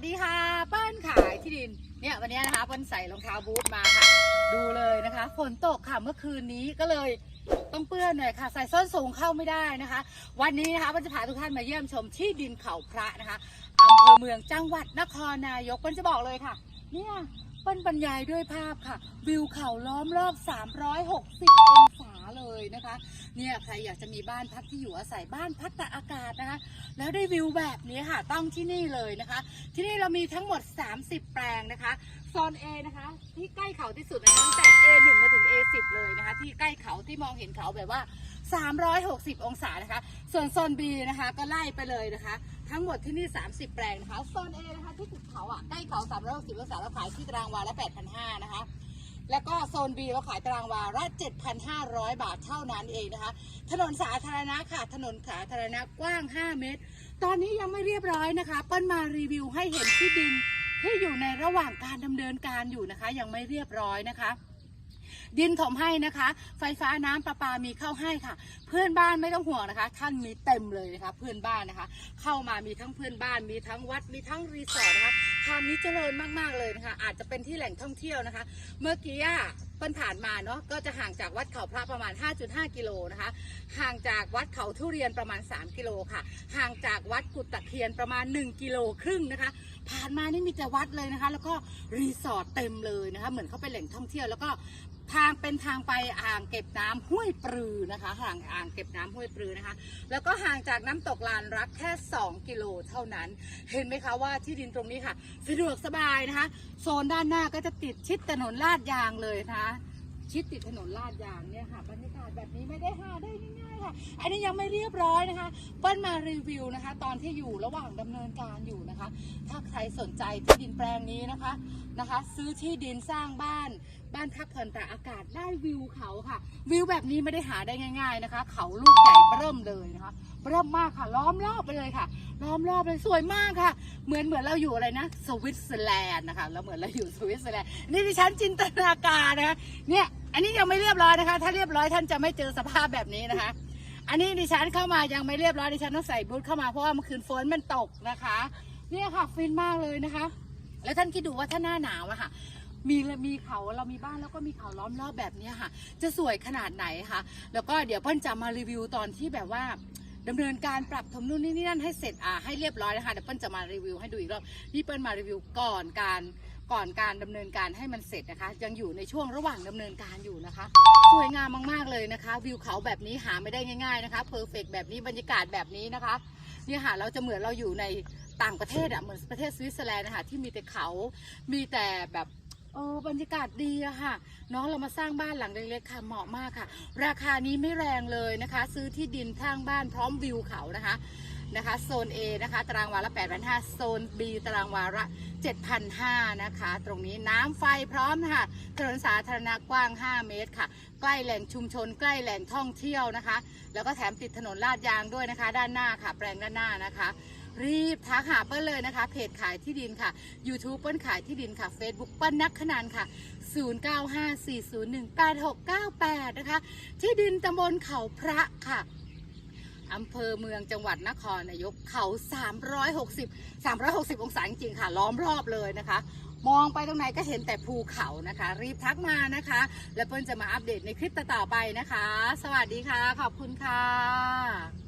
วัสดีค่ะเปิ้ลขายที่ดินเนี่ยวันนี้นะคะเปิ้ลใส่รองเท้าบูทมาค่ะ ดูเลยนะคะฝนตกค่ะเมื่อคืนนี้ก็เลยต้องเปื้อนหน่อยค่ะ ใส่ส้นสูงเข้าไม่ได้นะคะ วันนี้นะคะเปิ้ลจะพาทุกท่านมาเยี่ยมชมที่ดินเขาพระนะคะอำเภอเมืองจังหวัดนครนายกเปิ้ลจะบอกเลยค่ะ เนี่ยเปิ้ลบรรยายด้วยภาพค่ะ วิวเขาล้อมรอบ 360องศา นะคะ เนี่ยใครอยากจะมีบ้านพักที่อยู่อาศัยบ้านพักตากอากาศนะคะ แล้วได้วิวแบบนี้ค่ะต้องที่นี่เลยนะคะ ที่นี่เรามีทั้งหมด 30 แปลงนะคะโซน A นะคะ ที่ใกล้เขาที่สุดนะคะตั้งแต่ A1 มาถึง A10 เลยนะคะ ที่ใกล้เขาที่มองเห็นเขาแบบว่า 360 องศานะคะ ส่วนโซน B นะคะก็ไล่ไปเลยนะคะทั้งหมดที่นี่ 30 แปลงนะคะโซน A นะคะที่ติดเขาอะใกล้เขา360องศาเราขายที่ตารางวาละ8,500นะคะ แล้วก็โซน B เราขายตารางวาละ7,500 บาทเท่านั้นเองนะคะ ถนนสาธารณะค่ะ ถนนสาธารณะกว้าง 5 เมตร ตอนนี้ยังไม่เรียบร้อยนะคะ เปิ้ลมารีวิวให้เห็นที่ดินที่อยู่ในระหว่างการดำเนินการอยู่นะคะ ยังไม่เรียบร้อยนะคะ ดินถมให้นะคะ ไฟฟ้าน้ำประปามีเข้าให้ค่ะ เพื่อนบ้านไม่ต้องห่วงนะคะ ท่านมีเต็มเลยนะคะ เพื่อนบ้านนะคะ เข้ามามีทั้งเพื่อนบ้านมีทั้งวัดมีทั้งรีสอร์ทนะคะทางนี้เจริญมากๆเลยนะคะ อาจจะเป็นที่แหล่งท่องเที่ยวนะคะ เมื่อกี้อะเปิ้ลผ่านมาเนาะก็จะห่างจากวัดเขาพระประมาณ 5.5 กิโลนะคะ ห่างจากวัดเขาทุเรียนประมาณ 3 กิโลค่ะ ห่างจากวัดกุฏตะเคียนประมาณ 1 กิโลครึ่งนะคะ ผ่านมานี่มีแต่วัดเลยนะคะ แล้วก็รีสอร์ทเต็มเลยนะคะ เหมือนเขาเป็นแหล่งท่องเที่ยวแล้วก็ ทางเป็นทางไปอ่างเก็บน้ำห้วยปรือนะคะห่างอ่างเก็บน้ำห้วยปรือนะคะ แล้วก็ห่างจากน้ำตกลานรักแค่ 2 กิโลเท่านั้น เห็นไหมคะว่าที่ดินตรงนี้ค่ะ สะดวกสบายนะคะ โซนด้านหน้าก็จะติดชิดถนนลาดยางเลยนะคะ ชิดติดถนนลาดยางเนี่ยค่ะบรรยากาศแบบนี้ไม่ได้หาได้ง่ายๆค่ะ อันนี้ยังไม่เรียบร้อยนะคะเปิ้ลมารีวิวนะคะ ตอนที่อยู่ระหว่างดำเนินการอยู่นะคะ ถ้าใครสนใจที่ดินแปลงนี้นะคะนะคะ ซื้อที่ดินสร้างบ้าน บ้านพักผ่อนตากอากาศได้วิวเขาค่ะ วิวแบบนี้ไม่ได้หาได้ง่าย ๆนะคะ เขาลูกใหญ่เริ่มเลยนะคะเริ่มมากค่ะ ล้อมรอบไปเลยค่ะ ล้อมรอบเลยสวยมากค่ะ เหมือนเหมือนเราอยู่อะไรนะสวิตเซอร์แลนด์นะคะแล้วเหมือนเราอยู่สวิตเซอร์แลนด์นี่ดิฉันจินตนาการนะคะเนี่ย อันนี้ยังไม่เรียบร้อยนะคะ ถ้าเรียบร้อยท่านจะไม่เจอสภาพแบบนี้นะคะ อันนี้ดิฉันเข้ามายังไม่เรียบร้อยดิฉันต้องใส่บูทเข้ามาเพราะว่าเมื่อคืนฝนมันตกนะคะเนี่ยค่ะฟินมากเลยนะคะ แล้วท่านคิดดูว่าถ้าหน้าหนาวอะค่ะมีมีเขาเรามีบ้านแล้วก็มีเขาล้อมรอบแบบนี้ค่ะ จะสวยขนาดไหนคะแล้วก็เดี๋ยวเพิ่นจะมารีวิวตอนที่แบบว่าดำเนินการปรับถมนู่นนี่นี่นั่นให้เสร็จอ่าให้เรียบร้อยนะคะเดี๋ยวเปิ้ลจะมารีวิวให้ดูอีกรอบนี่เปิ้ลมารีวิวก่อนการ ก่อนการดำเนินการให้มันเสร็จนะคะ ยังอยู่ในช่วงระหว่างดำเนินการอยู่นะคะ สวยงามมากๆเลยนะคะ วิวเขาแบบนี้หาไม่ได้ง่าย ๆนะคะเพอร์เฟกแบบนี้บรรยากาศแบบนี้นะคะเนี่ยค่ะเราจะเหมือนเราอยู่ในต่างประเทศอะเหมือนประเทศสวิตเซอร์แลนด์นะคะที่มีแต่เขา มีแต่แบบ เออบรรยากาศดีอะค่ะเน้องเรามาสร้างบ้านหลังเล็กๆค่ะเหมาะมากค่ะ ราคานี้ไม่แรงเลยนะคะ ซื้อที่ดินข้างบ้านพร้อมวิวเขานะคะนะคะโซน A นะคะตารางวาละ 8,500โซน B ตารางวาละ 7,500นะคะ ตรงนี้น้ำไฟพร้อมนะคะถนนสาธารณะกว้าง 5 เมตรค่ะ ใกล้แหล่งชุมชน ใกล้แหล่งท่องเที่ยวนะคะ แล้วก็แถมติดถนนลาดยางด้วยนะคะ ด้านหน้าค่ะ แปลงด้านหน้านะคะ รีบทักหาเปิ้ลเลยนะคะ เพจขายที่ดินค่ะ YouTube เปิ้ลขายที่ดินค่ะ Facebook เปิ้ลนักขนานค่ะ 0954018698 นะคะ ที่ดินตำบลเขาพระค่ะอำเภอเมืองจังหวัดนครนายกเขา 360 360 องศาจริงๆค่ะ ล้อมรอบเลยนะคะ มองไปตรงไหนก็เห็นแต่ภูเขานะคะ รีบทักมานะคะ แล้วเปิ้ลจะมาอัปเดตในคลิปต่อๆไปนะคะ สวัสดีค่ะ ขอบคุณค่ะ